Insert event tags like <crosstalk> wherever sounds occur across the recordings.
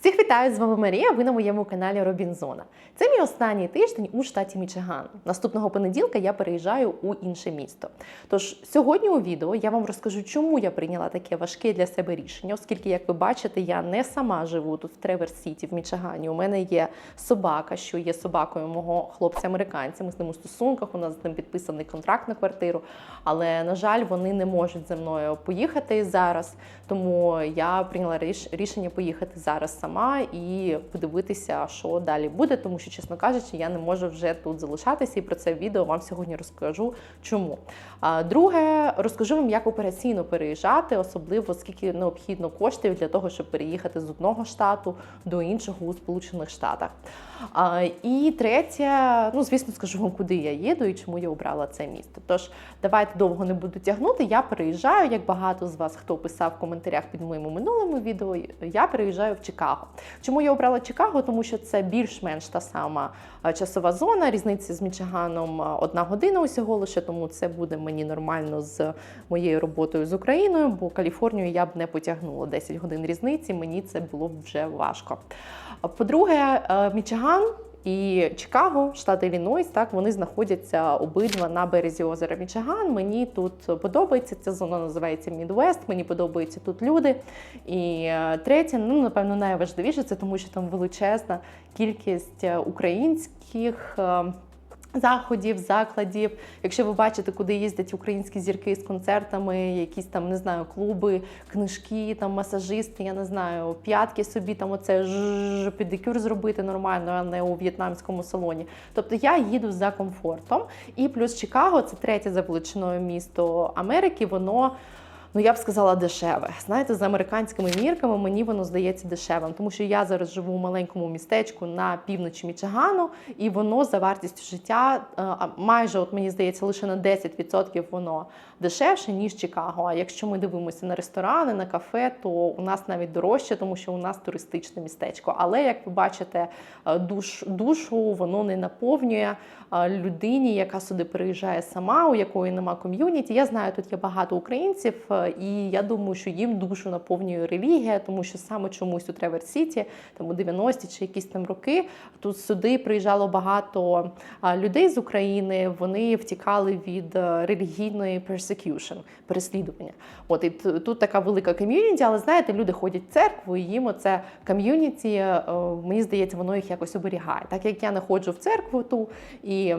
Всіх вітаю з вами Марія. Ви на моєму каналі Робінзона. Це мій останній тиждень у штаті Мічиган. Наступного понеділка я переїжджаю у інше місто. Тож сьогодні у відео я вам розкажу, чому я прийняла таке важке для себе рішення, оскільки, як ви бачите, я не сама живу тут в Тревер Сіті в Мічигані. У мене є собака, що є собакою мого хлопця-американця. Ми з ним у стосунках. У нас з ним підписаний контракт на квартиру. Але на жаль, вони не можуть зі мною поїхати зараз. Тому я прийняла рішення поїхати зараз сама і подивитися, що далі буде, тому що, чесно кажучи, я не можу вже тут залишатися, і про це відео вам сьогодні розкажу. Чому? Друге, розкажу вам, як операційно переїжджати, особливо скільки необхідно коштів для того, щоб переїхати з одного штату до іншого у Сполучених Штатах. І третє, ну звісно, скажу вам, куди я їду і чому я обрала це місто. Тож давайте довго не буду тягнути. Я переїжджаю, як багато з вас хто писав в коментарях під моєму минулому відео. Я переїжджаю в Чикаго. Чому я обрала Чикаго? Тому що це більш-менш та сама часова зона. Різниця з Мічиганом одна година усього лише, тому це буде мені нормально з моєю роботою з Україною, бо Каліфорнію я б не потягнула 10 годин різниці. Мені це було б вже важко. По-друге, е, Мічиган. І Чикаго, штат Іллінойс, так вони знаходяться обидва на березі озера Мічиган. Мені тут подобається ця зона, називається Мідвест. Мені подобаються тут люди. І е, третє, ну напевно, найважливіше це тому, що там величезна кількість е, українських. Заходів, закладів. Якщо ви бачите, куди їздять українські зірки з концертами, якісь там не знаю, клуби, книжки, там масажисти, я не знаю, п'ятки собі там оце ж педикюр зробити нормально, а не у в'єтнамському салоні. Тобто я їду за комфортом. І плюс Чикаго це третє за величиною місто Америки. Воно ну я б сказала дешеве. Знаєте, за американськими мірками мені воно здається дешевим, тому що я зараз живу в маленькому містечку на півночі Мічигану, і воно за вартістю життя е, майже, от мені здається, лише на 10% воно дешевше ніж Чикаго. А якщо ми дивимося на ресторани, на кафе, то у нас навіть дорожче, тому що у нас туристичне містечко. Але як ви бачите, е, душ, душу воно не наповнює е, людині, яка сюди приїжджає сама, у якої нема ком'юніті. Я знаю, тут є багато українців, і я думаю, що їм душу наповнює релігія, тому що саме чомусь у Тревер Сіті, там у 90-ті чи якісь там роки, тут сюди приїжджало багато людей з України. Вони втікали від е, релігійної persecution, переслідування. От і тут така велика ком'юніті, але знаєте, люди ходять в церкву, і їм оце ком'юніті, е, мені здається, воно їх якось оберігає. Так як я не ходжу в церкву ту і.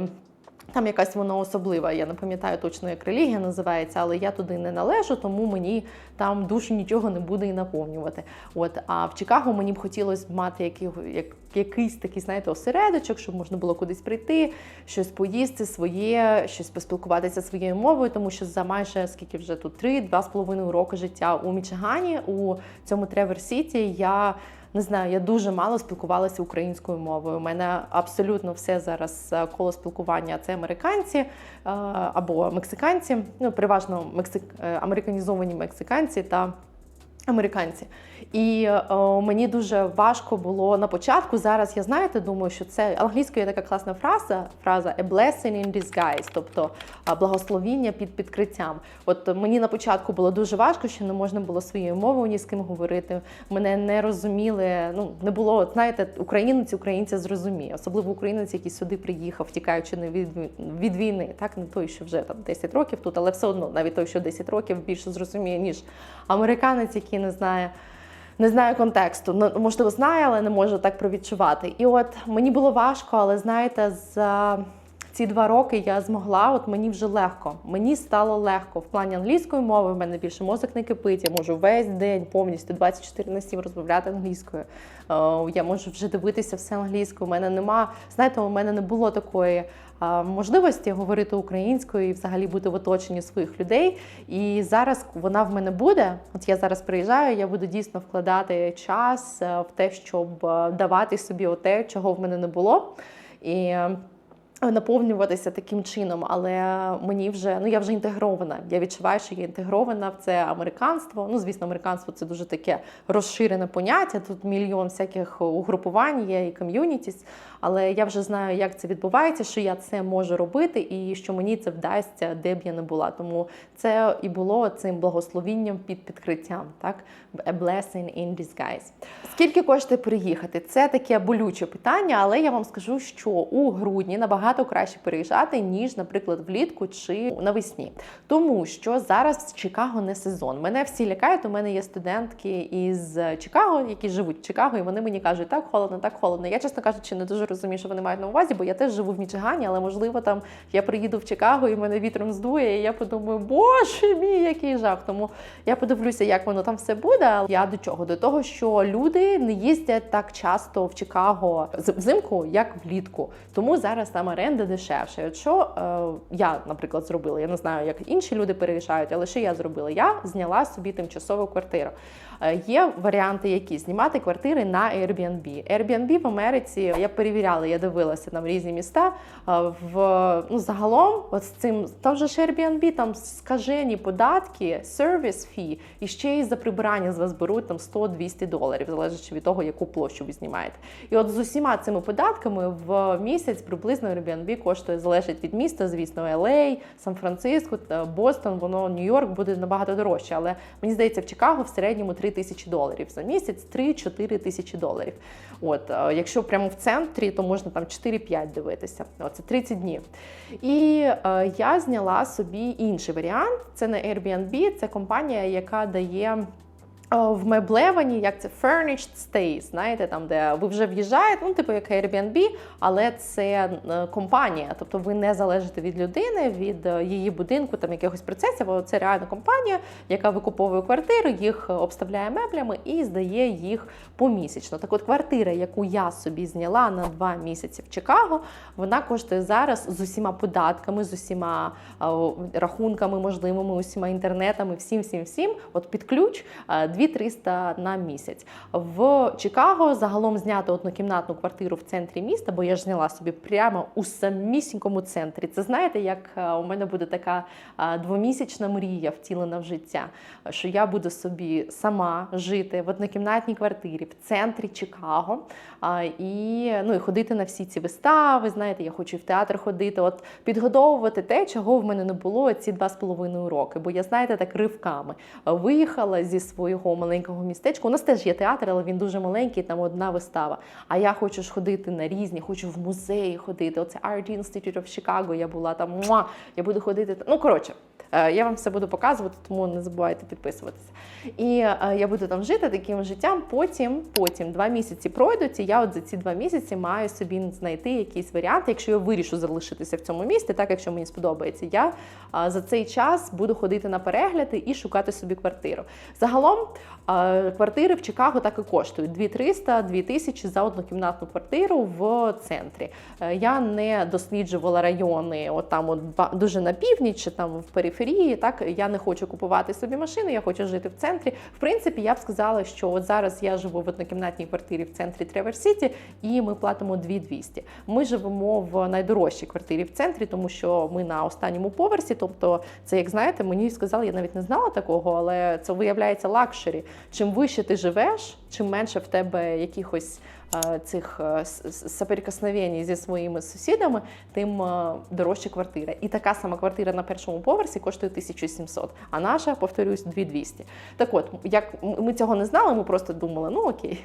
Там якась вона особлива, я не пам'ятаю точно, як релігія називається, але я туди не належу, тому мені там душу нічого не буде і наповнювати. От а в Чикаго мені б хотілося мати який, як, якийсь такий, знаєте, осередочок, щоб можна було кудись прийти, щось поїсти своє, щось поспілкуватися своєю мовою, тому що за майже скільки вже тут три-два з половиною роки життя у Мічигані, у цьому Тревер Сіті, я не знаю, я дуже мало спілкувалася українською мовою. У мене абсолютно все зараз е, коло спілкування це американці е, або мексиканці, ну переважно мексик... е, американізовані мексиканці та американці. І е, мені дуже важко було на початку. Зараз я знаєте, думаю, що це англійською така класна фраза, фраза a blessing in disguise, тобто благословіння під підкриттям. От мені на початку було дуже важко, що не можна було своєю мовою ні з ким говорити. Мене не розуміли. Ну не було, от, знаєте, українець українця зрозуміє, особливо українець, який сюди приїхав, втікаючи не від, від війни, так не той, що вже там 10 років тут, але все одно навіть той, що 10 років більше зрозуміє, ніж американець, який не знає. Не знаю контексту, ну можливо, знає, але не може так провідчувати. І от мені було важко, але знаєте, за ці два роки я змогла, от мені вже легко. Мені стало легко в плані англійської мови. В мене більше мозок не кипить. Я можу весь день повністю 24 на 7 розмовляти англійською. Е, Я можу вже дивитися все англійською. У мене нема, знаєте, у мене не було такої можливості говорити українською і взагалі бути в оточенні своїх людей. І зараз вона в мене буде. От я зараз приїжджаю, я буду дійсно вкладати час е, в те, щоб е, давати собі те, чого в мене не було. І е, наповнюватися таким чином, але мені вже ну я вже інтегрована. Я відчуваю, що я інтегрована в це американство. Ну, звісно, американство це дуже таке розширене поняття. Тут мільйон всяких угрупувань є і ком'юнітіс. Але я вже знаю, як це відбувається, що я це можу робити, і що мені це вдасться, де б я не була. Тому це і було цим благословінням під підкриттям. Так, A blessing in disguise. Скільки коштує приїхати? Це таке болюче питання, але я вам скажу, що у грудні набагато краще переїжджати, ніж, наприклад, влітку чи навесні. Тому що зараз в Чикаго не сезон. Мене всі лякають. У мене є студентки із Чикаго, які живуть в Чикаго, і вони мені кажуть, так холодно, так холодно. Я, чесно кажучи, не дуже розумію, що вони мають на увазі, бо я теж живу в Мічигані, але можливо там я приїду в Чикаго і мене вітром здує, і я подумаю, боже мій, який жах. Тому я подивлюся, як воно там все буде. Я до чого? До того, що люди не їздять так часто в Чикаго взимку, як влітку. Тому зараз там оренда дешевша. Якщо е, я, наприклад, зробила, я не знаю, як інші люди переїжджають, але що я зробила? Я зняла собі тимчасову квартиру. Е, є варіанти, які знімати квартири на Airbnb. Airbnb в Америці я перевіряла, я дивилася там різні міста. Е, в ну загалом, от з цим там же ж Airbnb, там скажені податки, сервіс фі, і ще й за прибирання з вас беруть там 100-200 доларів, залежно від того, яку площу ви знімаєте. І от з усіма цими податками в місяць приблизно Airbnb коштує залежить від міста, звісно, LA, Сан-Франциско, Бостон, воно Нью-Йорк буде набагато дорожче. Але мені здається, в Чикаго в середньому 3 тисячі доларів за місяць, 3-4 тисячі доларів. От, якщо прямо в центрі, то можна там 4-5 дивитися. Це 30 днів. І е, я зняла собі інший варіант. Це не Airbnb, це компанія, яка дає в меблевані, як це furnished stays, знаєте, там, де ви вже в'їжджаєте, ну, типу як Airbnb, але це е, компанія, тобто ви не залежите від людини, від е, її будинку, там якихось процесів. Це реальна компанія, яка викуповує квартири, їх обставляє меблями і здає їх помісячно. Так от квартира, яку я собі зняла на два місяці в Чикаго, вона коштує зараз з усіма податками, з усіма рахунками, можливими, усіма інтернетами, всім, всім, всім, от під ключ. 2300 на місяць. В Чикаго загалом зняти однокімнатну квартиру в центрі міста, бо я ж зняла собі прямо у самісінькому центрі. Це знаєте, як е, у мене буде така е, двомісячна мрія втілена в життя, що я буду собі сама жити в однокімнатній квартирі в центрі Чикаго і ну, і ходити на всі ці вистави. Знаєте, я хочу в театр ходити, от підгодовувати те, чого в мене не було ці два з половиною роки. Бо я знаєте, так ривками виїхала зі свого такого маленького містечка. У нас теж є театр, але він дуже маленький, там одна вистава. А я хочу ж ходити на різні, хочу в музеї ходити. Оце Art Institute of Chicago, я була там. Муа, я буду ходити. Ну, коротше, е, я вам все буду показувати, тому не забувайте підписуватися. І е, я буду там жити таким життям. Потім, потім два місяці пройдуть, і я от за ці два місяці маю собі знайти якісь варіанти, якщо я вирішу залишитися в цьому місті, так якщо мені сподобається, я за цей час буду ходити на перегляди і шукати собі квартиру. Загалом Квартири в Чикаго так і коштують 2300 2000 за однокімнатну квартиру в центрі. Е, я не досліджувала райони, от там от дуже на північ, чи там в периферії. Так я не хочу купувати собі машини, я хочу жити в центрі. В принципі, я б сказала, що от зараз я живу в однокімнатній квартирі в центрі Тревер Сіті, і ми платимо 2200. Ми живемо в найдорожчій квартирі в центрі, тому що ми на останньому поверсі. Тобто, це як знаєте, мені сказали, я навіть не знала такого, але це виявляється лакшері. Чим вище ти живеш, чим менше в тебе якихось е, цих е, соприкосновень зі своїми сусідами, тим е, дорожча квартира. І така сама квартира на першому поверсі коштує 1700, а наша, повторюсь, 2200. Так от, як ми цього не знали, ми просто думали, ну окей.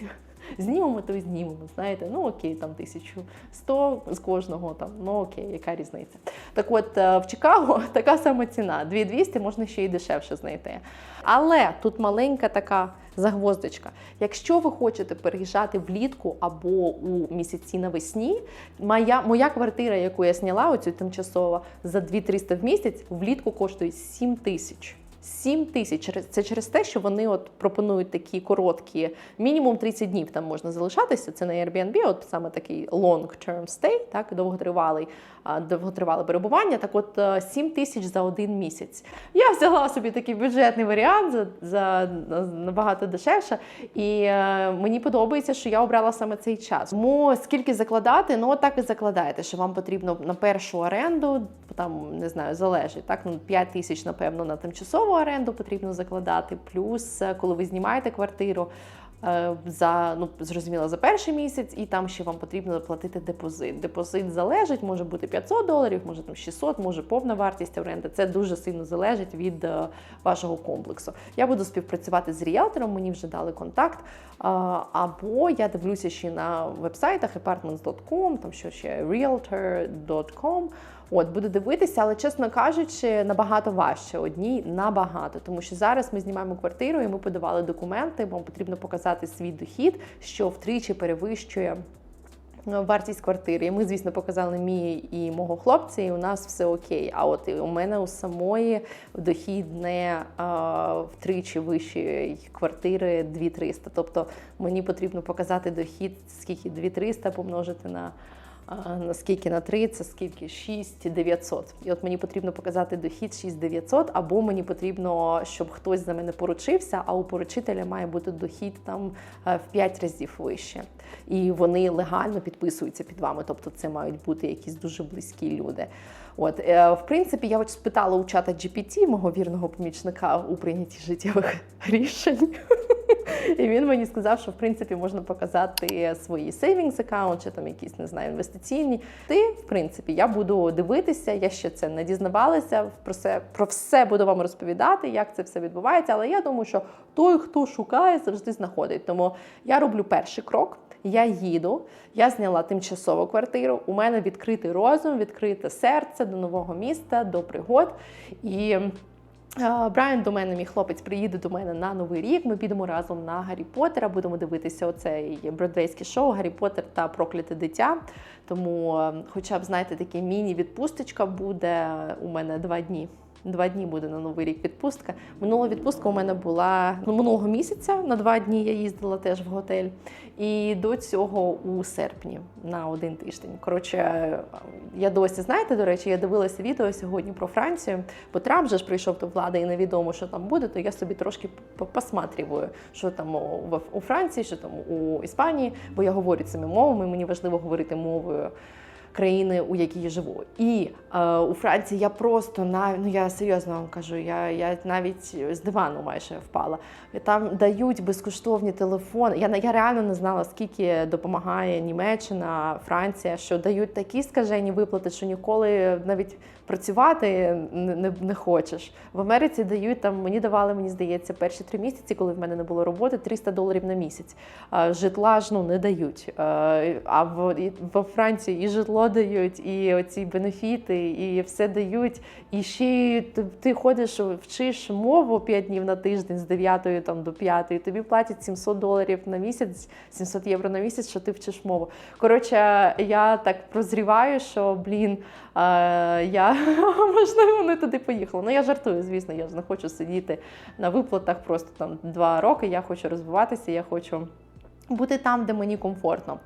Знімемо, то й знімемо. Знаєте, ну окей, там 1100 з кожного, там, ну окей, яка різниця. Так от в Чикаго <laughs> така сама ціна. 2200 можна ще й дешевше знайти. Але тут маленька така загвоздочка. Якщо ви хочете переїжджати влітку або у місяці навесні, моя моя квартира, яку я зняла, оцю тимчасово, за 2300 в місяць, влітку коштує 7 тисяч. 7 тисяч. Це через те, що вони от пропонують такі короткі, мінімум 30 днів там можна залишатися. Це на Airbnb, от саме такий long-term stay, так, довготривалий, довготривале перебування. Так от е, 7 тисяч за один місяць. Я взяла собі такий бюджетний варіант за, за набагато дешевше. І е, мені подобається, що я обрала саме цей час. Тому скільки закладати, ну так і закладаєте, що вам потрібно на першу оренду, там не знаю, залежить так. Ну 5 тисяч, напевно, на тимчасову оренду потрібно закладати. Плюс, е, коли ви знімаєте квартиру. е, За ну зрозуміло за перший місяць, і там ще вам потрібно платити депозит. Депозит залежить, може бути 500 доларів, може там 600, може повна вартість оренди. Це дуже сильно залежить від е, вашого комплексу. Я буду співпрацювати з ріелтором, мені вже дали контакт. Або я дивлюся ще на вебсайтах apartments.com, там що ще realtor.com. От буду дивитися, але чесно кажучи, набагато важче одній набагато, тому що зараз ми знімаємо квартиру і ми подавали документи. Вам потрібно показати свій дохід, що втричі перевищує. е, Вартість квартири. І ми, звісно, показали мій і мого хлопця, і у нас все окей. А от у мене у самої дохід не а, втричі вищої квартири 2300. Тобто мені потрібно показати дохід, скільки 2300 помножити на. А, На скільки на 3, це скільки 6900. І от мені потрібно показати дохід 6900, або мені потрібно, щоб хтось за мене поручився, а у поручителя має бути дохід там е, в 5 разів вище. І вони легально підписуються під вами. Тобто це мають бути якісь дуже близькі люди. От, е, в принципі, я от спитала у чата GPT, мого вірного помічника у прийнятті життєвих <laughs> рішень. І він мені сказав, що в принципі можна показати свої savings аккаунт чи там якісь не знаю інвестиційні. Ти, в принципі, я буду дивитися. Я ще це не дізнавалася. Про все про все буду вам розповідати, як це все відбувається. Але я думаю, що той, хто шукає, завжди знаходить. Тому я роблю перший крок. Я їду, я зняла тимчасову квартиру. У мене відкритий розум, відкрите серце до нового міста, до пригод. І Брайан до мене, мій хлопець, приїде до мене на новий рік. Ми підемо разом на Гаррі Поттера, будемо дивитися оцей бродвейське шоу Гаррі Поттер та Прокляте дитя. Тому, хоча б знаєте, таке міні-відпусточка буде у мене два дні. Два дні буде на новий рік відпустка. Минула відпустка у мене була ну, минулого місяця. На два дні я їздила теж в готель. І до цього у серпні на один тиждень. Коротше, я досі знаєте, до речі, я дивилася відео сьогодні про Францію. Бо Трамп же ж прийшов до влади і невідомо, що там буде. То я собі трошки посматрюю, що там у Франції, що там у Іспанії, бо я говорю цими мовами. Мені важливо говорити мовою країни, у якій живу. І е, у Франції я просто на ну я серйозно вам кажу, я, я навіть з дивану майже впала. Там дають безкоштовні телефони. Я, я реально не знала, скільки допомагає Німеччина, Франція, що дають такі скажені виплати, що ніколи навіть працювати не, не, хочеш. В Америці дають там, мені давали, мені здається, перші три місяці, коли в мене не було роботи, 300 доларів на місяць. Житла ж ну не дають. А, в, во Франції і житло дають, і оці бенефіти, і все дають. І ще ти, ти ходиш, вчиш мову 5 днів на тиждень з 9 там, до 5, тобі платять 700 доларів на місяць, 700 євро на місяць, що ти вчиш мову. Коротше, я так прозріваю, що блін, я <laughs> можливо не туди поїхала. Ну я жартую, звісно, я ж не хочу сидіти на виплатах просто там два роки. Я хочу розвиватися, я хочу. Бути там, де мені комфортно.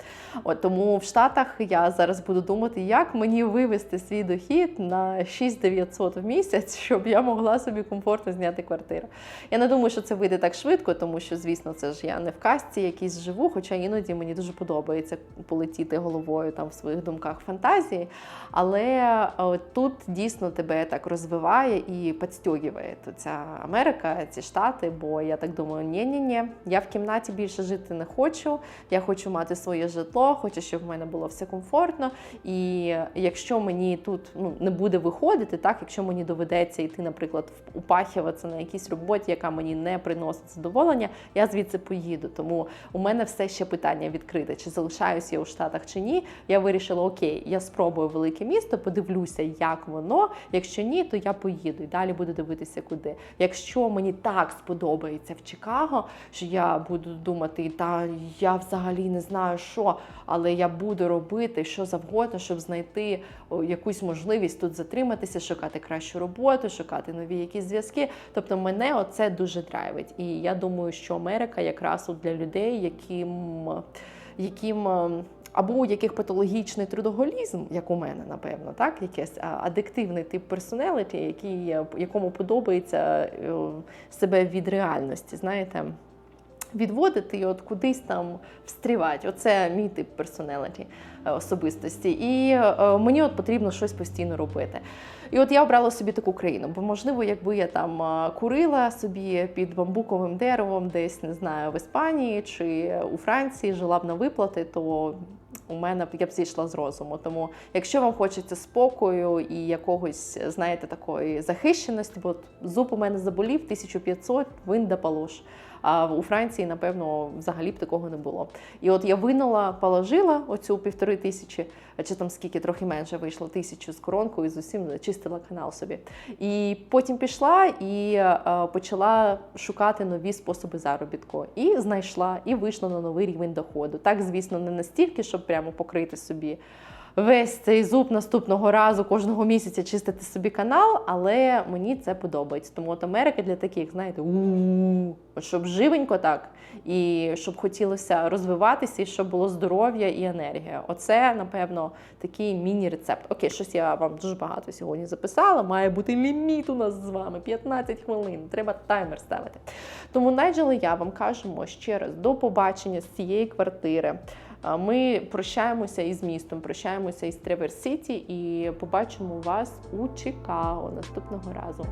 От тому в Штатах я зараз буду думати, як мені вивести свій дохід на 6900 в місяць, щоб я могла собі комфортно зняти квартиру. Я не думаю, що це вийде так швидко, тому що, звісно, це ж я не в касті якійсь живу, хоча іноді мені дуже подобається полетіти головою там в своїх думках фантазії. Але е, тут дійсно тебе так розвиває і підстьогує ця Америка, ці штати. Бо я так думаю, ні-ні-ні, я в кімнаті більше жити не хочу. Я хочу мати своє житло, хочу, щоб в мене було все комфортно. І якщо мені тут ну не буде виходити, так якщо мені доведеться йти, наприклад, упахіватися на якійсь роботі, яка мені не приносить задоволення, я звідси поїду. Тому у мене все ще питання відкрите: чи залишаюсь я у Штатах чи ні. Я вирішила, окей, я спробую велике місто, подивлюся, як воно. Якщо ні, то я поїду і далі буду дивитися, куди. Якщо мені так сподобається в Чикаго, що я буду думати, та я взагалі не знаю, що, але я буду робити що завгодно, щоб знайти якусь можливість тут затриматися, шукати кращу роботу, шукати нові якісь зв'язки. Тобто мене оце дуже драйвить. І я думаю, що Америка якраз от для людей, яким, яким е, або у яких патологічний трудоголізм, як у мене, напевно, так, якийсь адиктивний тип персоналіті, який, е, якому подобається е, себе від реальності, знаєте. Відводити і от кудись там встрівати. Оце мій тип персоналіті особистості. І е, мені от потрібно щось постійно робити. І от я обрала собі таку країну, бо можливо, якби я там е, курила собі під бамбуковим деревом, десь не знаю, в Іспанії чи у Франції жила б на виплати, то у мене я б зійшла з розуму. Тому, якщо вам хочеться спокою і якогось, знаєте, такої захищеності, бо зуб у мене заболів 1500, вин да полож. А у Франції, напевно, взагалі б такого не було. І от я винула, положила оцю півтори тисячі, чи там скільки трохи менше вийшло тисячу з коронкою, з усім чистила канал собі. І потім пішла і е, почала шукати нові способи заробітку. І знайшла, і вийшла на новий рівень доходу. Так, звісно, не настільки, щоб прямо покрити собі. Весь цей зуб наступного разу кожного місяця чистити собі канал, але мені це подобається. Тому от Америка для таких, знаєте, у щоб живенько так, і щоб хотілося розвиватися, і щоб було здоров'я і енергія. Оце, напевно, такий міні-рецепт. Окей, щось я вам дуже багато сьогодні записала. Має бути ліміт у нас з вами 15 хвилин. Треба таймер ставити. Тому Найджел і я вам кажемо ще раз до побачення з цієї квартири. Ми прощаємося із містом, прощаємося із Тревер Сіті і побачимо вас у Чикаго наступного разу.